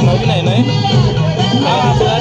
नवीन आहे नाही काय